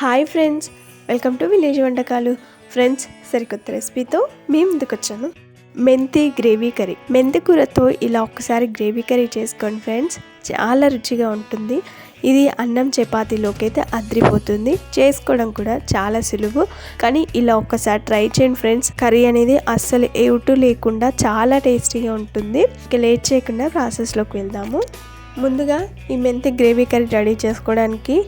Hi friends welcome to village వంటకాలు. Friends సరికొత్త రెసిపీతో మేము ముందుకు వచ్చాను మెంతి గ్రేవీ కర్రీ. మెంతి కూరతో ఇలా ఒక్కసారి గ్రేవీ కర్రీ చేసుకోండి ఫ్రెండ్స్. చాలా రుచిగా ఉంటుంది. ఇది అన్నం చపాతీలోకి అయితే అద్రిపోతుంది. చేసుకోవడం కూడా చాలా సులువు. కానీ ఇలా ఒక్కసారి ట్రై చేయండి ఫ్రెండ్స్. కర్రీ అనేది అస్సలు ఏటు లేకుండా చాలా టేస్టీగా ఉంటుంది. ఇక లేట్ చేయకుండా ప్రాసెస్లోకి వెళ్దాము. ముందుగా ఈ మెంతి గ్రేవీ కర్రీ రెడీ చేసుకోవడానికి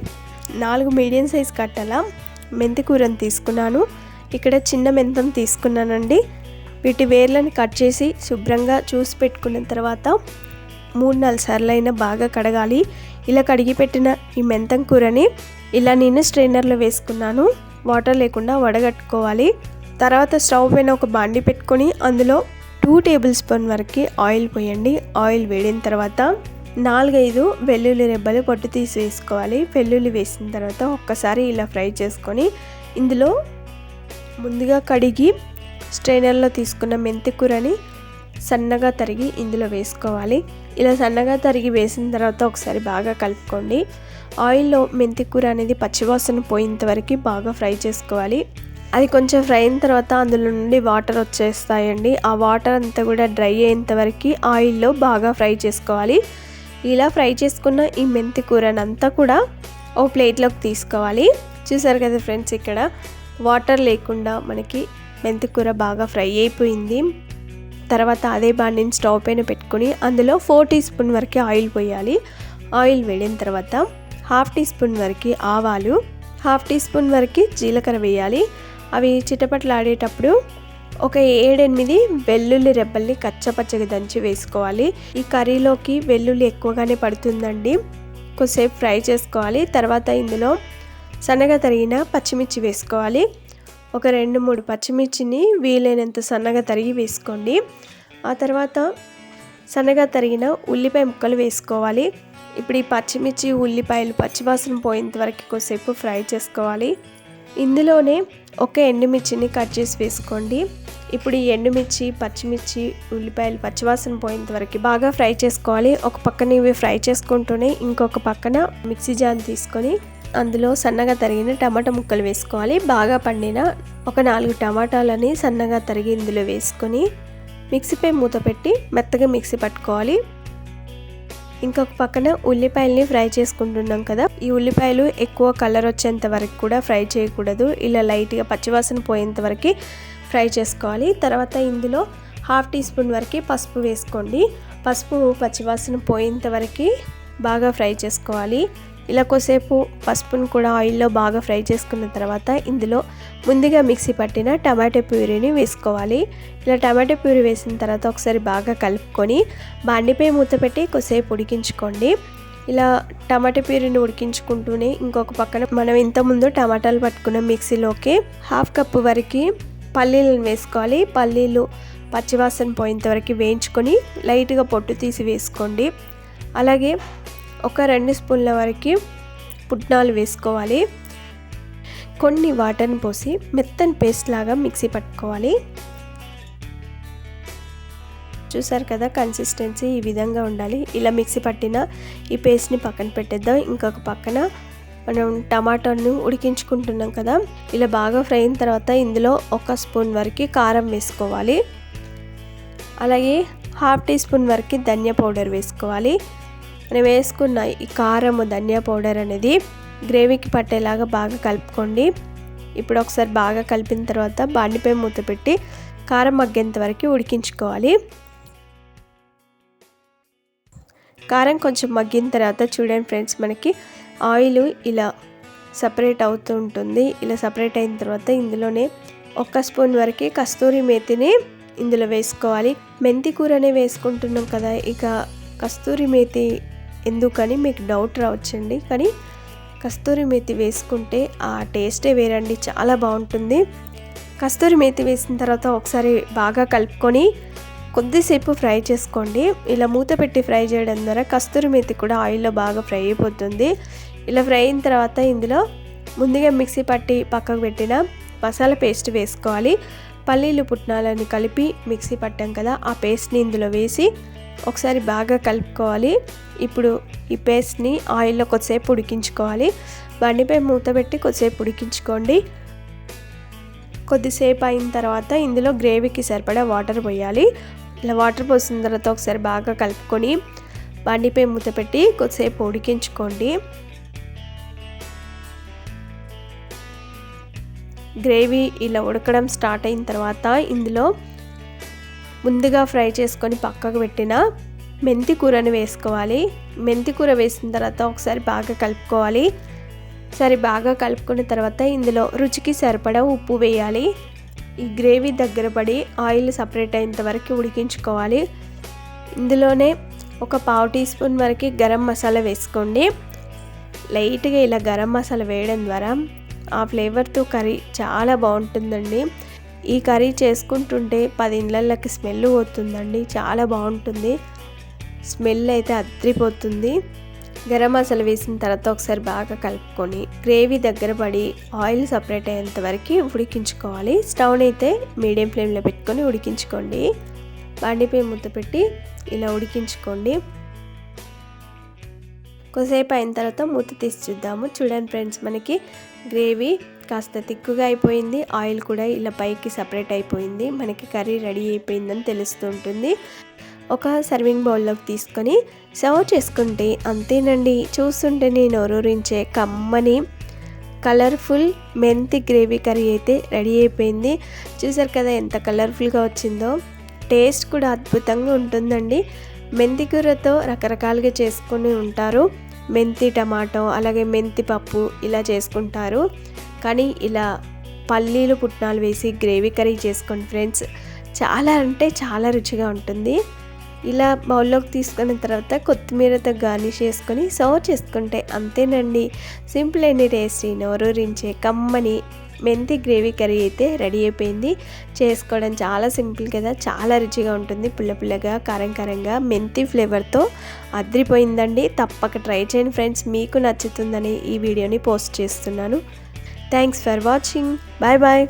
నాలుగు మీడియం సైజ్ కట్టల మెంతి కూరని తీసుకున్నాను. ఇక్కడ చిన్న మెంతం తీసుకున్నానండి. వీటి వేర్లను కట్ చేసి శుభ్రంగా చూసి పెట్టుకున్న తర్వాత మూడు నాలుగు సార్లు అయినా బాగా కడగాలి. ఇలా కడిగి పెట్టిన ఈ మెంతం కూరని ఇలా నేను స్ట్రైనర్లో వేసుకున్నాను. వాటర్ లేకుండా వడగట్టుకోవాలి. తర్వాత స్టవ్ పైన ఒక బాండి పెట్టుకొని అందులో టూ టేబుల్ స్పూన్ వరకు ఆయిల్ పోయండి. ఆయిల్ వేడిన తర్వాత నాలుగైదు వెల్లుల్లి రెబ్బలు పొట్టు తీసి వేసుకోవాలి వెల్లుల్లి వేసిన తర్వాత ఒక్కసారి ఇలా ఫ్రై చేసుకొని ఇందులో ముందుగా కడిగి స్ట్రైనర్లో తీసుకున్న మెంతి కూరని సన్నగా తరిగి ఇందులో వేసుకోవాలి. ఇలా సన్నగా తరిగి వేసిన తర్వాత ఒకసారి బాగా కలుపుకోండి. ఆయిల్లో మెంతి కూర అనేది పచ్చివాసన పోయేంత వరకు బాగా ఫ్రై చేసుకోవాలి. అది కొంచెం ఫ్రై అయిన తర్వాత అందులో నుండి వాటర్ వచ్చేస్తాయండి. ఆ వాటర్ అంతా కూడా డ్రై అయ్యేంత వరకు ఆయిల్లో బాగా ఫ్రై చేసుకోవాలి. ఇలా ఫ్రై చేసుకున్న ఈ మెంతి కూరనంతా కూడా ఓ ప్లేట్లోకి తీసుకోవాలి. చూసారు కదా ఫ్రెండ్స్ ఇక్కడ వాటర్ లేకుండా మనకి మెంతి కూర బాగా ఫ్రై అయిపోయింది. తర్వాత అదే బాండిని స్టవ్ పైన పెట్టుకొని అందులో ఫోర్ టీ స్పూన్ వరకు ఆయిల్ పోయాలి. ఆయిల్ వేడిన తర్వాత హాఫ్ టీ స్పూన్ వరకు ఆవాలు హాఫ్ టీ స్పూన్ వరకు జీలకర్ర వేయాలి. అవి చిటపట్లాడేటప్పుడు ఒక ఏడెనిమిది వెల్లుల్లి రెబ్బల్ని కచ్చపచ్చగా దంచి వేసుకోవాలి. ఈ కర్రీలోకి వెల్లుల్లి ఎక్కువగానే పడుతుందండి. కొద్దిసేపు ఫ్రై చేసుకోవాలి. తర్వాత ఇందులో సన్నగా తరిగిన పచ్చిమిర్చి వేసుకోవాలి. ఒక రెండు మూడు పచ్చిమిర్చిని వీలైనంత సన్నగా తరిగి వేసుకోండి. ఆ తర్వాత సన్నగా తరిగిన ఉల్లిపాయ ముక్కలు వేసుకోవాలి. ఇప్పుడు ఈ పచ్చిమిర్చి ఉల్లిపాయలు పచ్చివాసన పోయేంత వరకు కొద్దిసేపు ఫ్రై చేసుకోవాలి. ఇందులోనే ఒక ఎండుమిర్చిని కట్ చేసి వేసుకోండి. ఇప్పుడు ఈ ఎండుమిర్చి పచ్చిమిర్చి ఉల్లిపాయలు పచ్చివాసన పోయేంత వరకు బాగా ఫ్రై చేసుకోవాలి. ఒక పక్కన ఇవి ఫ్రై చేసుకుంటూనే ఇంకొక పక్కన మిక్సీ జాన్ తీసుకొని అందులో సన్నగా తరిగిన టమాటా ముక్కలు వేసుకోవాలి. బాగా పండిన ఒక నాలుగు టమాటాలని సన్నగా తరిగి ఇందులో వేసుకొని మిక్సీపై మూత పెట్టి మెత్తగా మిక్సీ పట్టుకోవాలి. ఇంకొక పక్కన ఉల్లిపాయల్ని ఫ్రై చేసుకుంటున్నాం కదా. ఈ ఉల్లిపాయలు ఎక్కువ కలర్ వచ్చేంత వరకు కూడా ఫ్రై చేయకూడదు. ఇలా లైట్గా పచ్చివాసన పోయేంత వరకు ఫ్రై చేసుకోవాలి. తర్వాత ఇందులో హాఫ్ టీ స్పూన్ వరకు పసుపు వేసుకోండి. పసుపు పచ్చివాసన పోయేంత వరకు బాగా ఫ్రై చేసుకోవాలి. ఇలా కొద్దిసేపు పసుపును కూడా ఆయిల్లో బాగా ఫ్రై చేసుకున్న తర్వాత ఇందులో ముందుగా మిక్సీ పట్టిన టమాటో ప్యూరీని వేసుకోవాలి. ఇలా టమాటో ప్యూరీ వేసిన తర్వాత ఒకసారి బాగా కలుపుకొని బాండిపై మూత పెట్టి కొద్దిసేపు ఉడికించుకోండి. ఇలా టమాటా ప్యూరీని ఉడికించుకుంటూనే ఇంకొక పక్కన మనం ఇంతకుముందు టమాటాలు పట్టుకున్న మిక్సీలోకి హాఫ్ కప్ వరకు పల్లీలను వేసుకోవాలి. పల్లీలు పచ్చివాసన పోయేంత వరకు వేయించుకొని లైట్గా పొట్టు తీసి వేసుకోండి. అలాగే ఒక రెండు స్పూన్ల వరకు పుట్నాలు వేసుకోవాలి. కొన్ని వాటర్ని పోసి మెత్తని పేస్ట్ లాగా మిక్సీ పట్టుకోవాలి. చూసారు కదా కన్సిస్టెన్సీ ఈ విధంగా ఉండాలి. ఇలా మిక్సీ పట్టిన ఈ పేస్ట్ని పక్కన పెట్టేద్దాం. ఇంకొక పక్కన మనం టమాటాను ఉడికించుకుంటున్నాం కదా ఇలా బాగా ఫ్రై అయిన తర్వాత ఇందులో ఒక స్పూన్ వరకు కారం వేసుకోవాలి. అలాగే హాఫ్ టీ స్పూన్ వరకు ధనియా పౌడర్ వేసుకోవాలి. మనం వేసుకున్న ఈ కారం ధనియా పౌడర్ అనేది గ్రేవీకి పట్టేలాగా బాగా కలుపుకోండి. ఇప్పుడు ఒకసారి బాగా కలిపిన తర్వాత బాండిపై మూత పెట్టి కారం మగ్గేంత వరకు ఉడికించుకోవాలి. కారం కొంచెం మగ్గిన తర్వాత చూడండి ఫ్రెండ్స్ మనకి ఆయిల్ ఇలా సపరేట్ అవుతూ ఉంటుంది. ఇలా సపరేట్ అయిన తర్వాత ఇందులోనే ఒక్క స్పూన్ వరకు కస్తూరి మేతిని ఇందులో వేసుకోవాలి. మెంతి కూరనే వేసుకుంటున్నాం కదా ఇక కస్తూరి మేతి ఎందుకని మీకు డౌట్ రావచ్చండి. కానీ కస్తూరి మేతి వేసుకుంటే ఆ టేస్టే వేరండి. చాలా బాగుంటుంది. కస్తూరి మేతి వేసిన తర్వాత ఒకసారి బాగా కలుపుకొని కొద్దిసేపు ఫ్రై చేసుకోండి. ఇలా మూత పెట్టి ఫ్రై చేయడం ద్వారా కస్తూరి మేతి కూడా ఆయిల్లో బాగా ఫ్రై అయిపోతుంది. ఇలా ఫ్రై అయిన తర్వాత ఇందులో ముందుగా మిక్సీ పట్టి పక్కకు పెట్టిన మసాలా పేస్ట్ వేసుకోవాలి. పల్లీలు పుట్నాలని కలిపి మిక్సీ పట్టాం కదా ఆ పేస్ట్ని ఇందులో వేసి ఒకసారి బాగా కలుపుకోవాలి. ఇప్పుడు ఈ పేస్ట్ని ఆయిల్లో కొద్దిసేపు ఉడికించుకోవాలి. బండిపై మూత పెట్టి కొద్దిసేపు ఉడికించుకోండి. కొద్దిసేపు అయిన తర్వాత ఇందులో గ్రేవీకి సరిపడా వాటర్ పోయాలి. ఇలా వాటర్ పోసిన తర్వాత ఒకసారి బాగా కలుపుకొని బండిపై మూత పెట్టి కొద్దిసేపు ఉడికించుకోండి. గ్రేవీ ఇలా ఉడకడం స్టార్ట్ అయిన తర్వాత ఇందులో ముందుగా ఫ్రై చేసుకొని పక్కకు పెట్టిన మెంతి కూరని వేసుకోవాలి. మెంతి కూర వేసిన తర్వాత ఒకసారి బాగా కలుపుకోవాలి. సరే బాగా కలుపుకున్న తర్వాత ఇందులో రుచికి సరిపడా ఉప్పు వేయాలి. ఈ గ్రేవీ దగ్గర పడి ఆయిల్ సపరేట్ అయ్యేంత వరకు ఉడికించుకోవాలి. ఇందులోనే ఒక పావు టీ స్పూన్ వరకు గరం మసాలా వేసుకోండి. లైట్గా ఇలా గరం మసాలా వేయడం ద్వారా ఆ ఫ్లేవర్తో కర్రీ చాలా బాగుంటుందండి. ఈ కర్రీ చేసుకుంటుంటే పది ఇళ్ళకి స్మెల్ పోతుందండి. చాలా బాగుంటుంది. స్మెల్ అయితే అద్రిపోతుంది. గరం మసాలా వేసిన తర్వాత ఒకసారి బాగా కలుపుకొని గ్రేవీ దగ్గర పడి ఆయిల్ సపరేట్ అయ్యేంత వరకు ఉడికించుకోవాలి. స్టవ్ని అయితే మీడియం ఫ్లేమ్లో పెట్టుకొని ఉడికించుకోండి. బండిపై ముద్ద పెట్టి ఇలా ఉడికించుకోండి. కొద్దిసేపు అయిన తర్వాత మూత తీసి చూద్దాము. చూడండి ఫ్రెండ్స్ మనకి గ్రేవీ కాస్త తిక్కుగా అయిపోయింది. ఆయిల్ కూడా ఇలా పైకి సపరేట్ అయిపోయింది. మనకి కర్రీ రెడీ అయిపోయిందని తెలుస్తుంటుంది. ఒక సర్వింగ్ బౌల్లోకి తీసుకొని సర్వ్ చేసుకుంటే అంతేనండి. చూస్తుంటేనే నోరూరించే కమ్మని కలర్ఫుల్ మెంతి గ్రేవీ కర్రీ అయితే రెడీ అయిపోయింది. చూసారు కదా ఎంత కలర్ఫుల్గా వచ్చిందో. టేస్ట్ కూడా అద్భుతంగా ఉంటుందండి. మెంతికూరతో రకరకాలుగా చేసుకొని ఉంటారు. మెంతి టమాటో అలాగే మెంతి పప్పు ఇలా చేసుకుంటారు. కానీ ఇలా పల్లీలు పుట్నాలు వేసి గ్రేవీ కర్రీ చేసుకోండి ఫ్రెండ్స్. చాలా అంటే చాలా రుచిగా ఉంటుంది. ఇలా బౌల్లోకి తీసుకున్న తర్వాత కొత్తిమీరతో గార్నిష్ చేసుకొని సర్వ్ చేసుకుంటే అంతేనండి. సింపుల్ అండి టేస్టీ నోరూరించే కమ్మని మెంతి గ్రేవీ కర్రీ అయితే రెడీ అయిపోయింది. చేసుకోవడం చాలా సింపుల్ కదా. చాలా రుచిగా ఉంటుంది. పుల్ల పుల్లగా కారం కారంగా మెంతి ఫ్లేవర్తో అద్రిపోయిందండి. తప్పక ట్రై చేయండి ఫ్రెండ్స్. మీకు నచ్చుతుందని ఈ వీడియోని పోస్ట్ చేస్తున్నాను. Thanks for watching. Bye bye.